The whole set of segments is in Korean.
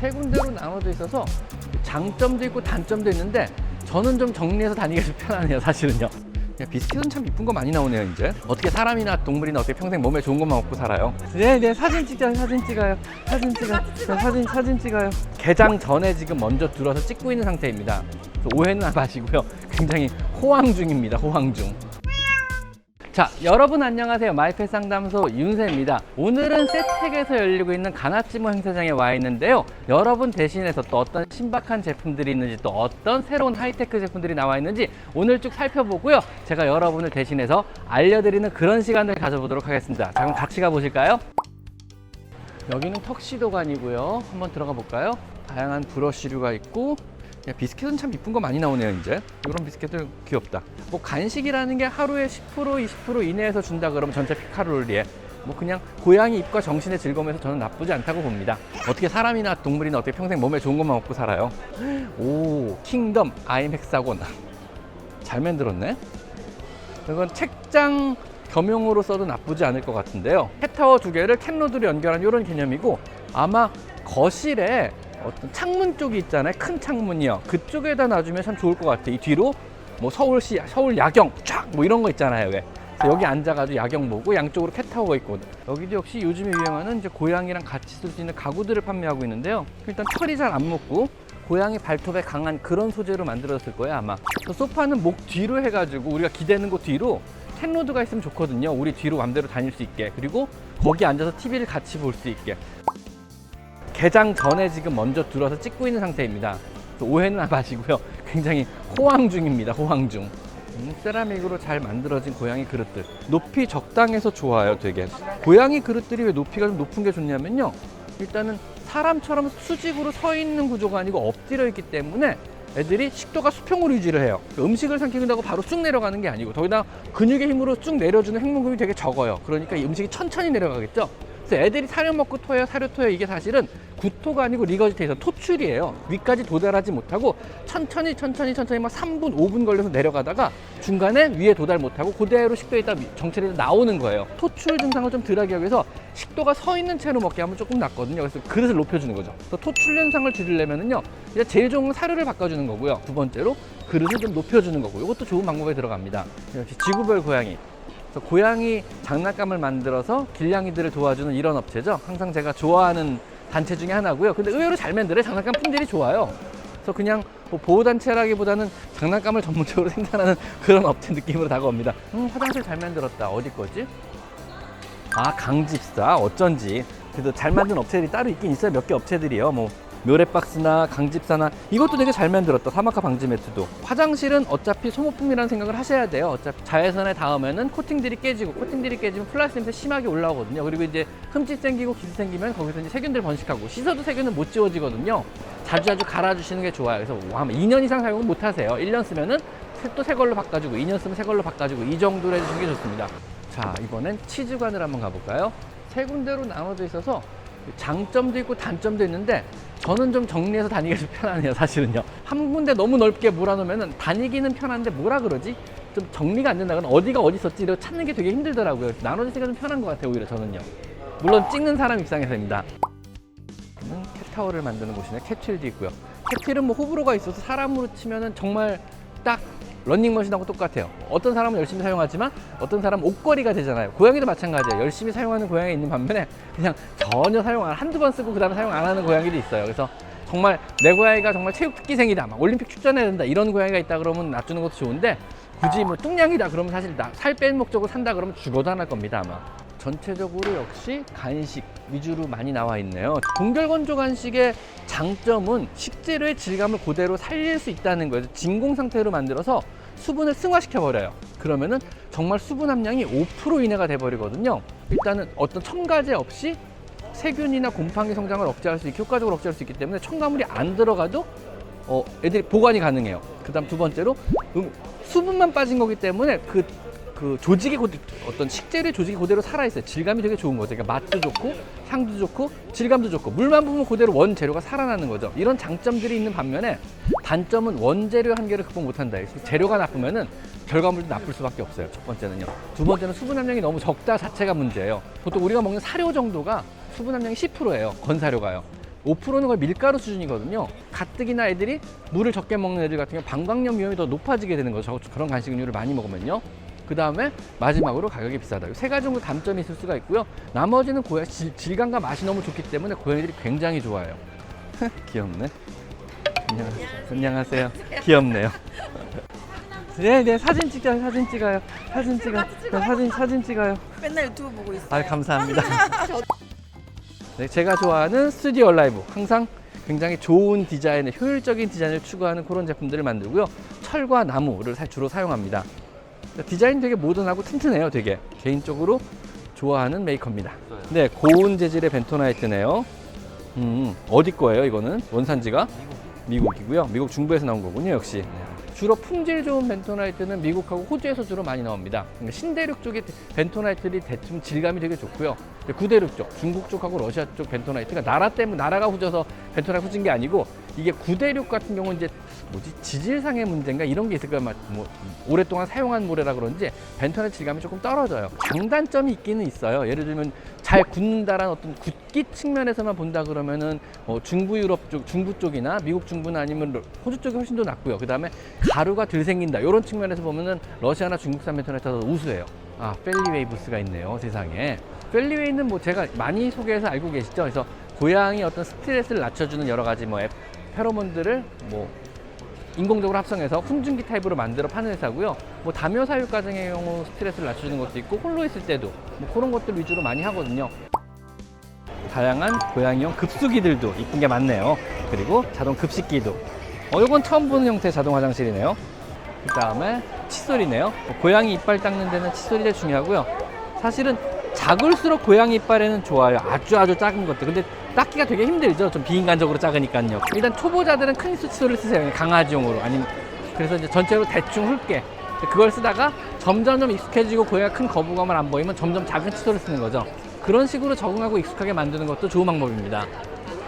세 군데로 나눠져 있어서 장점도 있고 단점도 있는데 저는 좀 정리해서 다니기가 좀 편하네요 사실은요. 야, 비스킷은 참 이쁜 거 많이 나오네요 이제. 어떻게 사람이나 동물이나 어떻게 평생 몸에 좋은 것만 먹고 살아요? 네네 사진 찍자요 사진 찍어요. 사진 찍어요. 네, 사진 사진 찍어요. 개장 전에 지금 먼저 들어서 찍고 있는 상태입니다. 오해는 마시고요. 굉장히 호황 중입니다 호황 중 자, 여러분 안녕하세요. 마이펫 상담소 윤세입니다. 오늘은 세택에서 열리고 있는 가나치모 행사장에 와 있는데요. 여러분 대신해서 또 어떤 신박한 제품들이 있는지 또 어떤 새로운 하이테크 제품들이 나와 있는지 오늘 쭉 살펴보고요. 제가 여러분을 대신해서 알려드리는 그런 시간을 가져보도록 하겠습니다. 자, 그럼 같이 가보실까요? 여기는 턱시도관이고요. 한번 들어가 볼까요? 다양한 브러쉬류가 있고 야, 비스킷은 참 이쁜 거 많이 나오네요 이제. 이런 비스킷들 귀엽다. 뭐 간식이라는 게 하루에 10% 20% 이내에서 준다 그러면 전체 피카로리에. 뭐 그냥 고양이 입과 정신의 즐거움에서 저는 나쁘지 않다고 봅니다. 어떻게 사람이나 동물이나 어떻게 평생 몸에 좋은 것만 먹고 살아요? 오 킹덤 아임 헥사곤. 잘 만들었네? 이건 책장 겸용으로 써도 나쁘지 않을 것 같은데요. 캣타워 두 개를 캣로드로 연결한 이런 개념이고 아마 거실에 어떤 창문 쪽이 있잖아요. 큰 창문이요. 그쪽에다 놔주면 참 좋을 것 같아요. 이 뒤로 뭐 서울시 서울 야경 쫙 뭐 이런 거 있잖아요. 왜? 여기 앉아가지고 야경 보고 양쪽으로 캣타워가 있거든. 여기도 역시 요즘에 유행하는 이제 고양이랑 같이 쓸 수 있는 가구들을 판매하고 있는데요. 일단 털이 잘 안 묻고 고양이 발톱에 강한 그런 소재로 만들었을 거예요 아마. 소파는 목 뒤로 해가지고 우리가 기대는 곳 뒤로 캔로드가 있으면 좋거든요. 우리 뒤로 맘대로 다닐 수 있게. 그리고 거기 앉아서 TV를 같이 볼 수 있게. 개장 전에 지금 먼저 들어서 찍고 있는 상태입니다. 오해는 마시고요. 굉장히 호황 중입니다. 호황 중. 음, 세라믹으로 잘 만들어진 고양이 그릇들. 높이 적당해서 좋아요, 되게. 고양이 그릇들이 왜 높이가 좀 높은 게 좋냐면요. 일단은 사람처럼 수직으로 서 있는 구조가 아니고 엎드려 있기 때문에 애들이 식도가 수평으로 유지를 해요. 음식을 삼키는다고 바로 쑥 내려가는 게 아니고 더기다 근육의 힘으로 쭉 내려주는 횡문근이 되게 적어요. 그러니까 이 음식이 천천히 내려가겠죠. 그래서 애들이 사료 먹고 토해요, 사료 토해요. 이게 사실은 구토가 아니고 리거지테이션, 토출이에요. 위까지 도달하지 못하고 천천히 천천히 천천히 막 3분, 5분 걸려서 내려가다가 중간에 위에 도달 못하고 그대로 식도에 있다 정체를 나오는 거예요. 토출 증상을 좀 덜하게 하기 위해서 식도가 서 있는 채로 먹게 하면 조금 낫거든요. 그래서 그릇을 높여주는 거죠. 그래서 토출 현상을 줄이려면은요, 이제 제일 좋은 건 사료를 바꿔주는 거고요. 두 번째로 그릇을 좀 높여주는 거고, 이것도 좋은 방법에 들어갑니다. 역시 지구별 고양이. 그래서 고양이 장난감을 만들어서 길냥이들을 도와주는 이런 업체죠. 항상 제가 좋아하는 단체 중에 하나고요. 근데 의외로 잘 만들어요. 장난감 품질이 좋아요. 그래서 그냥 뭐 보호단체라기보다는 장난감을 전문적으로 생산하는 그런 업체 느낌으로 다가옵니다. 음, 화장실 잘 만들었다. 어디 거지? 아, 강집사. 어쩐지. 그래도 잘 만든 업체들이 따로 있긴 있어요. 몇 개 업체들이요. 뭐 묘레박스나 강집사나 이것도 되게 잘 만들었다. 사마카 방지 매트도. 화장실은 어차피 소모품이라는 생각을 하셔야 돼요. 어차피 자외선에 닿으면은 코팅들이 깨지고 코팅들이 깨지면 플라스틱 냄새 심하게 올라오거든요. 그리고 이제 흠집 생기고 기스 생기면 거기서 이제 세균들 번식하고 씻어도 세균은 못 지워지거든요. 자주 자주 갈아주시는 게 좋아요. 그래서 뭐한 2년 이상 사용은 못 하세요. 1년 쓰면은 또 새 걸로 바꿔주고 2년 쓰면 새 걸로 바꿔주고 이 정도로 해주시는 게 좋습니다. 자, 이번엔 치즈관을 한번 가볼까요? 세 군데로 나눠져 있어서 장점도 있고 단점도 있는데 저는 좀 정리해서 다니기가 좀 편하네요 사실은요. 한 군데 너무 넓게 몰아놓으면 다니기는 편한데 뭐라 그러지? 좀 정리가 안 된다거나 어디가 어디 있었지? 이러 찾는 게 되게 힘들더라고요. 나눠지기가 좀 편한 것 같아요 오히려 저는요. 물론 찍는 사람 입장에서입니다. 음, 캣타워를 만드는 곳이네 캣휠도 있고요. 캣휠은 뭐 호불호가 있어서 사람으로 치면은 정말 딱 런닝머신하고 똑같아요. 어떤 사람은 열심히 사용하지만 어떤 사람은 옷걸이가 되잖아요. 고양이도 마찬가지예요. 열심히 사용하는 고양이 있는 반면에 그냥 전혀 사용 안 한두 번 쓰고 그다음에 사용 안 하는 고양이도 있어요. 그래서 정말 내 고양이가 정말 체육 특기생이다. 막 올림픽 출전해야 된다. 이런 고양이가 있다 그러면 놔주는 것도 좋은데 굳이 뭐 뚱냥이다 그러면 사실 나- 살뺀 목적으로 산다 그러면 죽어도 안 할 겁니다 아마. 전체적으로 역시 간식 위주로 많이 나와 있네요. 동결건조 간식의 장점은 식재료의 질감을 그대로 살릴 수 있다는 거예요. 진공 상태로 만들어서 수분을 승화시켜 버려요. 그러면은 정말 수분 함량이 5% 이내가 돼 버리거든요. 일단은 어떤 첨가제 없이 세균이나 곰팡이 성장을 억제할 수 있게 효과적으로 억제할 수 있기 때문에 첨가물이 안 들어가도 어, 애들이 보관이 가능해요. 그다음 두 번째로 음, 수분만 빠진 거기 때문에 그, 그 조직이 고, 어떤 식재료의 조직이 그대로 살아 있어요. 질감이 되게 좋은 거죠. 그러니까 맛도 좋고 향도 좋고 질감도 좋고 물만 부으면 그대로 원 재료가 살아나는 거죠. 이런 장점들이 있는 반면에 단점은 원재료 한계를 극복 못한다. 재료가 나쁘면은 결과물도 나쁠 수밖에 없어요. 첫 번째는요. 두 번째는 수분 함량이 너무 적다 자체가 문제예요. 보통 우리가 먹는 사료 정도가 수분 함량이 10%예요. 건사료가요. 5%는 거의 밀가루 수준이거든요. 가뜩이나 애들이 물을 적게 먹는 애들 같은 경우 방광염 위험이 더 높아지게 되는 거죠. 저- 그런 간식류를 많이 먹으면요. 그 다음에 마지막으로 가격이 비싸다. 이세 가지 정도 단점이 있을 수가 있고요. 나머지는 고양 질, 질감과 맛이 너무 좋기 때문에 고양이들이 굉장히 좋아해요. 귀엽네. 안녕하세요. 안녕하세요. 귀엽네요. 네, 네, 사진 찍어요, 사진 찍어요. 사진 찍어. 네, 사진, 사진 찍어요. 맨날 유튜브 보고 있어요. 아, 감사합니다. 네, 제가 좋아하는 스튜디오 라이브. 항상 굉장히 좋은 디자인을, 효율적인 디자인을 추구하는 그런 제품들을 만들고요. 철과 나무를 사- 주로 사용합니다. 디자인 되게 모던하고 튼튼해요, 되게. 개인적으로 좋아하는 메이커입니다. 네, 고운 재질의 벤토나이트네요. 음, 어디 거예요, 이거는? 원산지가? 미국이고요. 미국 중부에서 나온 거군요, 역시. 주로 품질 좋은 벤토나이트는 미국하고 호주에서 주로 많이 나옵니다. 그러니까 신대륙 쪽의 벤토나이트들이 대충 질감이 되게 좋고요. 구대륙 쪽, 중국 쪽하고 러시아 쪽 벤토나이트가 나라 때문에 나라가 후져서 벤토나이트 후진 게 아니고 이게 구대륙 같은 경우는 이제 뭐지 지질상의 문제인가 이런 게 있을 거예요. 막뭐 오랫동안 사용한 모래라 그런지 벤토나이트 질감이 조금 떨어져요. 장단점이 있기는 있어요. 예를 들면 잘 굳는다라는 어떤 굳기 측면에서만 본다 그러면은 뭐 중부 유럽 쪽, 중부 쪽이나 미국 중부나 아니면 호주 쪽이 훨씬 더 낫고요. 그 다음에 가루가 덜 생긴다. 이런 측면에서 보면은 러시아나 중국산 벤토나이트가 더 우수해요. 아, 펠리 웨이브스가 있네요. 세상에. 펠리웨이는 뭐 제가 많이 소개해서 알고 계시죠? 그래서 고양이 어떤 스트레스를 낮춰주는 여러 가지 뭐 에- 페로몬들을 뭐 인공적으로 합성해서 훈증기 타입으로 만들어 파는 회사고요. 뭐 다묘 사육 가정의 경우 스트레스를 낮춰주는 것도 있고 홀로 있을 때도 뭐 그런 것들 위주로 많이 하거든요. 다양한 고양이용 급수기들도 이쁜 게 많네요. 그리고 자동 급식기도. 어, 이건 처음 보는 형태의 자동 화장실이네요. 그 다음에 칫솔이네요. 뭐 고양이 이빨 닦는 데는 칫솔이 제일 중요하고요. 사실은 작을수록 고양이 이빨에는 좋아요. 아주 아주 작은 것들. 근데 닦기가 되게 힘들죠. 좀 비인간적으로 작으니까요. 일단 초보자들은 큰 칫솔을 쓰세요. 강아지용으로. 아니면 그래서 이제 전체로 대충 훑게. 그걸 쓰다가 점점점 익숙해지고 고양이가 큰 거부감을 안 보이면 점점 작은 칫솔을 쓰는 거죠. 그런 식으로 적응하고 익숙하게 만드는 것도 좋은 방법입니다.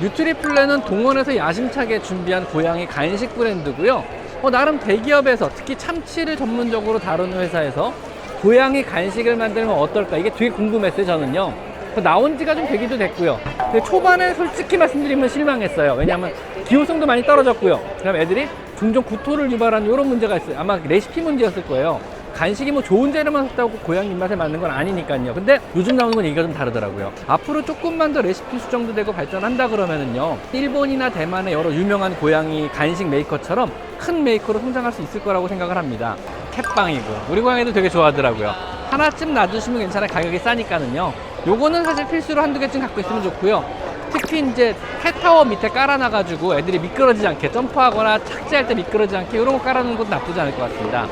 뉴트리플레는 동원에서 야심차게 준비한 고양이 간식 브랜드고요. 어, 나름 대기업에서 특히 참치를 전문적으로 다루는 회사에서 고양이 간식을 만들면 어떨까 이게 되게 궁금했어요 저는요. 그 나온 지가 좀 되기도 됐고요. 근데 초반에 솔직히 말씀드리면 실망했어요. 왜냐하면 기호성도 많이 떨어졌고요. 그다음 애들이 종종 구토를 유발하는 이런 문제가 있어요. 아마 레시피 문제였을 거예요. 간식이 뭐 좋은 재료만 샀다고 고양이 입맛에 맞는 건 아니니까요. 근데 요즘 나오는 건 얘기가 좀 다르더라고요. 앞으로 조금만 더 레시피 수정도 되고 발전한다 그러면은요. 일본이나 대만의 여러 유명한 고양이 간식 메이커처럼 큰 메이커로 성장할 수 있을 거라고 생각을 합니다. 캣빵이고 우리 고양이도 되게 좋아하더라고요. 하나쯤 놔두시면 괜찮아요. 가격이 싸니까는요. 요거는 사실 필수로 한두 개쯤 갖고 있으면 좋고요. 특히 이제 캣타워 밑에 깔아놔가지고 애들이 미끄러지지 않게 점프하거나 착지할 때 미끄러지지 않게 이런 거 깔아놓는 것도 나쁘지 않을 것 같습니다.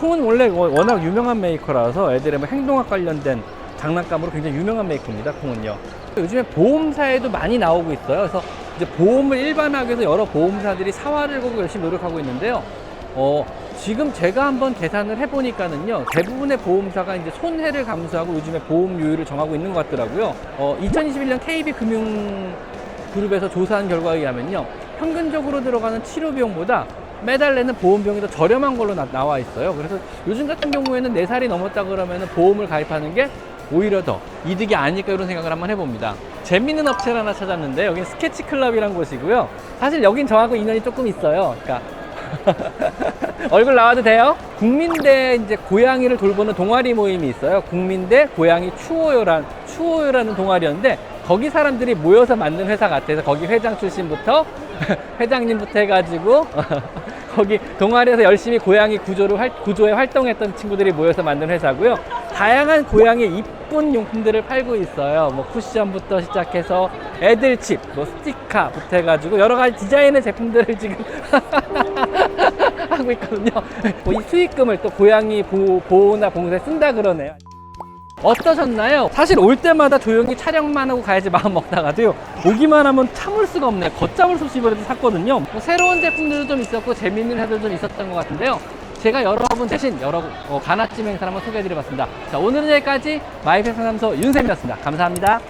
콩은 원래 워- 워낙 유명한 메이커라서 애들의 뭐 행동학 관련된 장난감으로 굉장히 유명한 메이커입니다. 콩은요. 요즘에 보험사에도 많이 나오고 있어요. 그래서 이제 보험을 일반화하기 위해서 여러 보험사들이 사활을 걸고 열심히 노력하고 있는데요. 어, 지금 제가 한번 계산을 해보니까는요, 대부분의 보험사가 이제 손해를 감수하고 요즘에 보험료율을 정하고 있는 것 같더라고요. 어, 2021년 KB 금융그룹에서 조사한 결과에 의하면요, 평균적으로 들어가는 치료 비용보다 매달 내는 보험 비용이 더 저렴한 걸로 나, 나와 있어요. 그래서 요즘 같은 경우에는 4살이 넘었다 그러면 보험을 가입하는 게 오히려 더 이득이 아닐까 이런 생각을 한번 해봅니다. 재밌는 업체를 하나 찾았는데 여긴 스케치 클럽이란 곳이고요. 사실 여긴 저하고 인연이 조금 있어요. 그러니까 얼굴 나와도 돼요? 국민대 이제 고양이를 돌보는 동아리 모임이 있어요. 국민대 고양이 추호요란 추호요라는 동아리였는데 거기 사람들이 모여서 만든 회사 같아서 거기 회장 출신부터 회장님부터 해가지고 거기 동아리에서 열심히 고양이 구조를 활, 구조에 활동했던 친구들이 모여서 만든 회사고요. 다양한 고양이 이쁜 용품들을 팔고 있어요. 뭐 쿠션부터 시작해서 애들 칩, 뭐 스티커부터 해가지고 여러 가지 디자인의 제품들을 지금 하고 있거든요. 뭐이 수익금을 또 고양이 보호, 보호나 봉사에 쓴다 그러네요. 어떠셨나요? 사실 올 때마다 조용히 촬영만 하고 가야지 마음 먹다가도요 오기만 하면 참을 수가 없네요. 걷잡을 수 없이 이번에도 샀거든요. 뭐 새로운 제품들도 좀 있었고 재밌는 회들도 좀 있었던 것 같은데요. 제가 여러분 대신 여러 어, 가나찜 행사를 한번 소개해드려봤습니다. 자 오늘은 여기까지 마이페 상담소 윤쌤이었습니다. 감사합니다